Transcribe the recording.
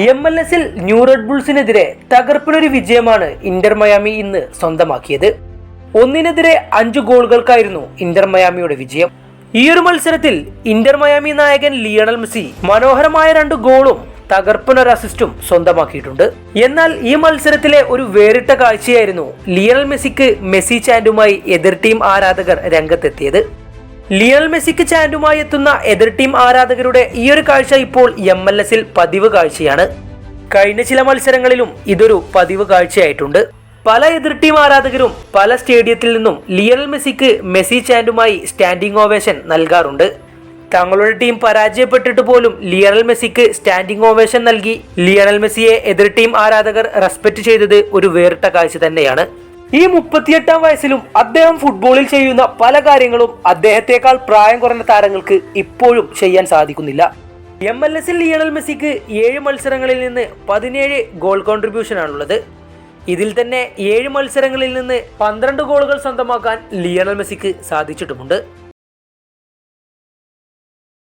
M L എസിൽ new red ബുൾസിനെതിരെ തകർപ്പിനൊരു വിജയമാണ് ഇന്റർ മയാമി ഇന്ന് സ്വന്തമാക്കിയത്. ഒന്നിനെതിരെ അഞ്ചു ഗോളുകൾക്കായിരുന്നു ഇന്റർ മയാമിയുടെ വിജയം. ഈ ഒരു മത്സരത്തിൽ ഇന്റർ മയാമി നായകൻ ലിയണൽ മെസ്സി മനോഹരമായ രണ്ട് ഗോളും തകർപ്പനൊരു അസിസ്റ്റും സ്വന്തമാക്കിയിട്ടുണ്ട്. എന്നാൽ ഈ മത്സരത്തിലെ ഒരു വേറിട്ട കാഴ്ചയായിരുന്നു ലിയണൽ മെസ്സിക്ക് മെസ്സി ചാൻഡുമായി എതിർ ടീം ആരാധകർ രംഗത്തെത്തിയത്. ലിയണൽ മെസ്സിക്ക് ചാൻഡുമായി എത്തുന്ന എതിർ ടീം ആരാധകരുടെ ഈ ഒരു കാഴ്ച ഇപ്പോൾ എം എൽ എസിൽ പതിവ് കാഴ്ചയാണ്. കഴിഞ്ഞ ചില മത്സരങ്ങളിലും ഇതൊരു പതിവ് കാഴ്ചയായിട്ടുണ്ട്. പല എതിർ ടീം ആരാധകരും പല സ്റ്റേഡിയത്തിൽ നിന്നും ലിയൽ മെസ്സിക്ക് മെസ്സി ചാൻഡുമായി സ്റ്റാൻഡിംഗ് ഓവേഷൻ നൽകാറുണ്ട്. തങ്ങളുടെ ടീം പരാജയപ്പെട്ടിട്ട് പോലും ലിയണൽ മെസ്സിക്ക് സ്റ്റാൻഡിംഗ് ഓവേഷൻ നൽകി. ലിയണൽ മെസ്സിയെ എതിർ ടീം ആരാധകർ റെസ്പെക്ട് ചെയ്തത് ഒരു വേറിട്ട കാഴ്ച തന്നെയാണ്. ഈ മുപ്പത്തിയെട്ടാം വയസ്സിലും അദ്ദേഹം ഫുട്ബോളിൽ ചെയ്യുന്ന പല കാര്യങ്ങളും അദ്ദേഹത്തെക്കാൾ പ്രായം കുറഞ്ഞ താരങ്ങൾക്ക് ഇപ്പോഴും ചെയ്യാൻ സാധിക്കുന്നില്ല. എം എൽ എസിൽ ലിയണൽ മെസ്സിക്ക് ഏഴ് മത്സരങ്ങളിൽ നിന്ന് പതിനേഴ് ഗോൾ കോൺട്രിബ്യൂഷൻ ആണുള്ളത്. ഇതിൽ തന്നെ ഏഴ് മത്സരങ്ങളിൽ നിന്ന് പന്ത്രണ്ട് ഗോളുകൾ സ്വന്തമാക്കാൻ ലിയണൽ മെസ്സിക്ക് സാധിച്ചിട്ടുമുണ്ട്.